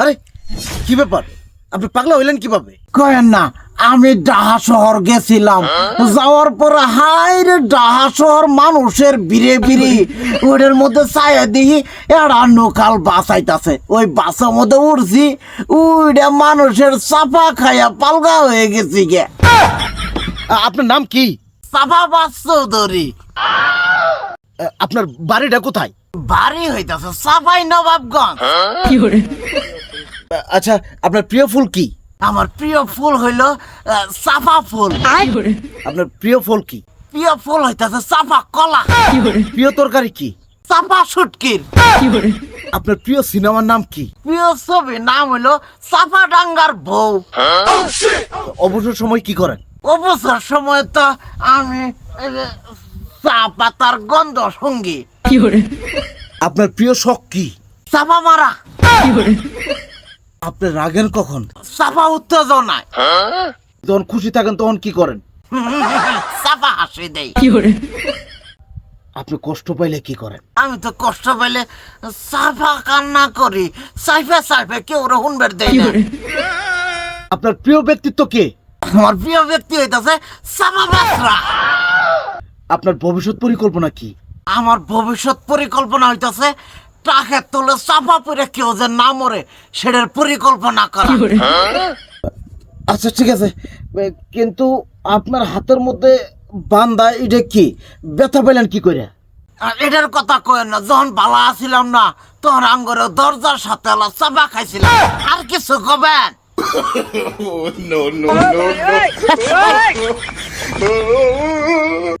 আরে কি ব্যাপার? আপনি পাগলা হইলেন কীভাবে? কয়েন না আমি ডাহা শহর গেছিলাম। যাওয়ার পরে হাই রে ডাহা শহর মানুষের বিরে বিরে ওটার মধ্যে ছায়া দিই এরা নোকাল বাসাইতাছে ওই বাসের মধ্যে উঠছি ওইটা মানুষের চাপা খাইয়া পালগা হয়ে গেছি গে। আপনার নাম কি? চাপা বাস চৌধুরী। আপনার বাড়িটা কোথায়? বাড়ি হইতাছে চাপাই নবাবগঞ্জ। আচ্ছা আপনার প্রিয় ফুল কি? আমার প্রিয় ফুল হইল চাপা ফুল। আপনার প্রিয় ফুল কি? প্রিয় ফুল হইতাছে চাপা কলা। প্রিয় তরকারি কি? চাপা সুটকির আপনার প্রিয় সিনেমার নাম কি? প্রিয় ছবি নাম হইল চাপা ডাঙ্গার বউ। অবসর সময় কি করেন? অবসর সময় তো আমি চা পাতার গন্ধ সঙ্গী। আপনার প্রিয় শখ কি? চাপা মারা। আপনি রাগেন কখন? চাপা উত্তেজনায়। যখন খুশি থাকেন তখন কি করেন? চাপা হাসি দেই। আপনি কষ্ট পাইলে কি করেন? আমি তো কষ্ট পেলে চাপা কান্না করি। সাইফে সাইফে কেউ শুনবার দেয় না। আপনার প্রিয় ব্যক্তিত্ব কে? আমার প্রিয় ব্যক্তি হইতাছে চাপা বাসরা। আপনার ভবিষ্যৎ পরিকল্পনা কি? আমার ভবিষ্যৎ পরিকল্পনা হইতাছে টাকে তোলে চাপা পরে কেউ যে না মরে সেটার পরিকল্পনা করা আচ্ছা ঠিক আছে কিন্তু আপনার হাতের মধ্যে বান্দা এটা কি ব্যথা পেলেন কি করে এটার কথা কয় না যখন বালা আছিলাম না তখন আঙ্গরে দরজার সাথে আলা চাপা খাইছিলাম আর কিছু কবেন no, no, no, no.